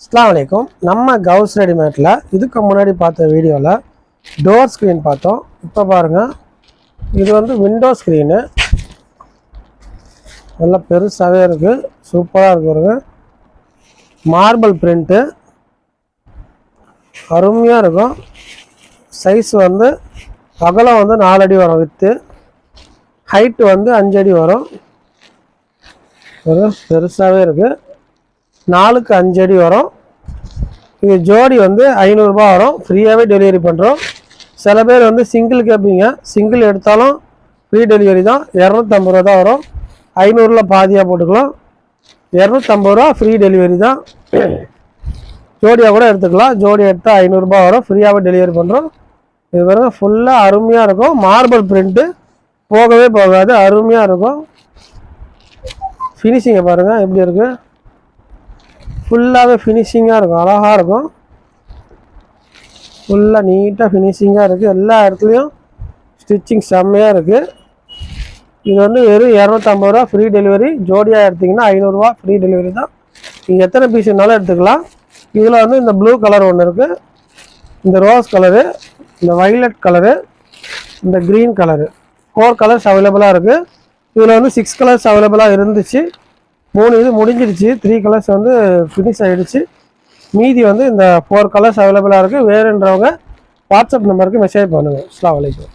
அஸ்லாம் வலைக்கும். நம்ம கவுஸ் ரெடிமேட்டில் இதுக்கு முன்னாடி பார்த்த வீடியோவில் டோர் ஸ்க்ரீன் பார்த்தோம். இப்போ பாருங்கள் இது வந்து விண்டோ ஸ்க்ரீனு நல்லா பெருசாகவே இருக்குது சூப்பராக இருக்கு பாருங்க. மார்பிள் பிரிண்ட்டு அருமையாக இருக்கும். சைஸ் வந்து அகலம் வந்து நாலு அடி வரும். வித்து ஹைட்டு வந்து அஞ்சடி வரும். பெருசாகவே இருக்குது நாலுக்கு அஞ்சு அடி வரும். இது ஜோடி வந்து ஐநூறுரூபா வரும். ஃப்ரீயாகவே டெலிவரி பண்ணுறோம் சில பேர் வந்து சிங்கிள் கேட்பீங்க சிங்கிள் எடுத்தாலும் ஃப்ரீ டெலிவரி தான். இரநூத்தம்பது ரூபா தான் வரும். ஐநூறுல பாதியாக போட்டுக்கலாம். இரநூத்தம்பது ரூபா ஃப்ரீ டெலிவரி தான். ஜோடியாக கூட எடுத்துக்கலாம். ஜோடி எடுத்தால் ஐநூறுரூபா வரும். ஃப்ரீயாகவே டெலிவரி பண்ணுறோம் இது பாருங்கள் ஃபுல்லாக அருமையாக இருக்கும். மார்பிள் பிரிண்ட்டு போகவே போகாது. அருமையாக இருக்கும். ஃபினிஷிங்கை பாருங்கள் எப்படி இருக்குது ஃபுல்லாகவே ஃபினிஷிங்காக இருக்கும். அழகாக இருக்கும். ஃபுல்லாக நீட்டாக ஃபினிஷிங்காக இருக்குது எல்லா இடத்துலையும் ஸ்டிச்சிங் செம்மையாக இருக்குது இது வந்து வெறும் இரநூத்தம்பது ரூபா ஃப்ரீ டெலிவரி ஜோடியாக எடுத்திங்கன்னா ஐநூறுரூவா ஃப்ரீ டெலிவரி தான். நீங்கள் எத்தனை பீஸ் வேணாலும் எடுத்துக்கலாம். இதில் வந்து இந்த ப்ளூ கலர் ஒன்று இருக்குது இந்த ரோஸ் கலரு இந்த வைலட் கலரு இந்த க்ரீன் கலரு ஃபோர் கலர்ஸ் அவைலபிளாக இருக்குது இதில் வந்து சிக்ஸ் கலர்ஸ் அவைலபிளாக இருந்துச்சு. மூணு இது முடிஞ்சிடுச்சு. த்ரீ கலர்ஸ் வந்து ஃபினிஷ் ஆகிடுச்சு மீதி வந்து இந்த ஃபோர் கலர்ஸ் அவைலபிளாக இருக்குது வேறுன்றவங்க வாட்ஸ்அப் நம்பருக்கு மெசேஜ் பண்ணுங்கள் அஸ்லாம் வலைக்கம்